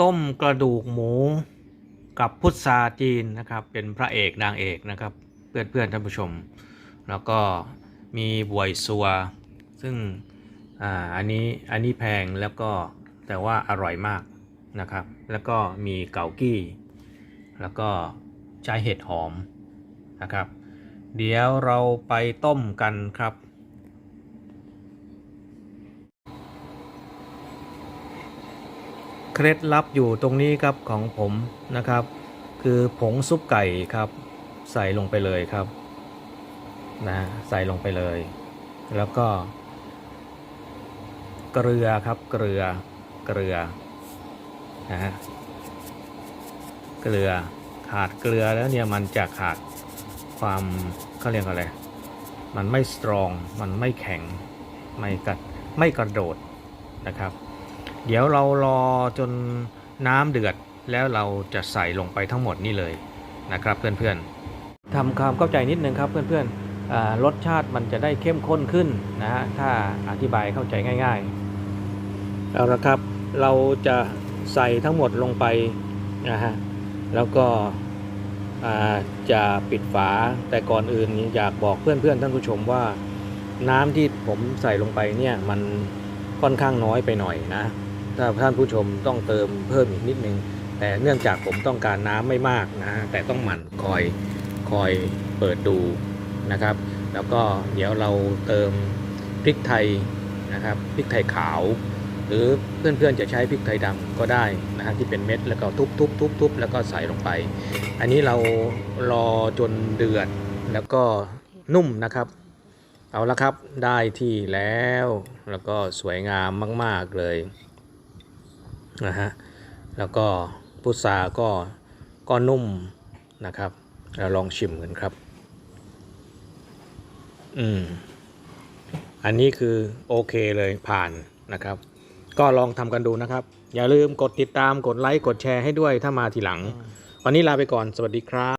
ต้มกระดูกหมูกับพุทราจีนนะครับเป็นพระเอกนางเอกนะครับเพื่อนเพื่อนท่านผู้ชม แล้วก็มีบวยซัว ซึ่งอ่าอันนี้อันนี้แพงแล้วก็แต่ว่าอร่อยมากนะครับ แล้วก็มีเกากี้ แล้วก็ใช้เห็ดหอมนะครับ เดี๋ยวเราไปต้มกันครับ เคล็ดลับอยู่ตรงนี้ครับของผมนะครับ คือผงซุปไก่ครับ ใส่ลงไปเลยครับนะใส่ลงไปเลย แล้วก็เกลือครับเกลือเกลือนะฮะเกลือขาดเกลือแล้วเนี่ยมันจะขาดความเขาเรียกอะไรมันไม่สตรอง มันไม่แข็ง ไม่กัด ไม่กระโดดนะครับ เดี๋ยวเรารอจนน้ำเดือดแล้วเราจะใส่ลงไปทั้งหมดนี่เลยนะครับเพื่อนๆทำความเข้าใจนิดนึงครับเพื่อนๆอ่ารสชาติมันจะได้เข้มข้นขึ้นนะฮะถ้าอธิบายเข้าใจง่ายๆเอาละครับเราจะใส่ทั้งหมดลงไปนะฮะแล้วก็อ่าจะปิดฝาแต่ก่อนอื่นอยากบอกเพื่อนๆท่านผู้ชมว่า น้ำที่ผมใส่ลงไปเนี่ยมันค่อนข้างน้อยไปหน่อยนะ ถ้าท่านผู้ชมต้องเติมเพิ่มอีกนิดนึง แต่เนื่องจากผมต้องการน้ำไม่มากนะฮะแต่ต้องหมั่นคอยคอยเปิดดูนะครับ แล้วก็เดี๋ยวเราเติมพริกไทยนะครับพริกไทยขาว หรือเพื่อนๆจะใช้พริกไทยดำก็ได้นะฮะที่เป็นเม็ดแล้วก็ทุบทุบทุบทุบแล้วก็ใส่ลงไป อันนี้เรารอจนเดือดแล้วก็นุ่มนะครับ เอาละครับได้ที่แล้ว แล้วก็สวยงามมาก ๆ เลย นะฮะแล้วก็พุทราก็ก็นุ่มนะครับเราลองชิมกันครับ อืม อันนี้คือโอเคเลยผ่านนะครับ ก็ลองทำกันดูนะครับ อย่าลืมกดติดตามกดไลค์กดแชร์ให้ด้วยถ้ามาทีหลัง วันนี้ลาไปก่อนสวัสดีครับ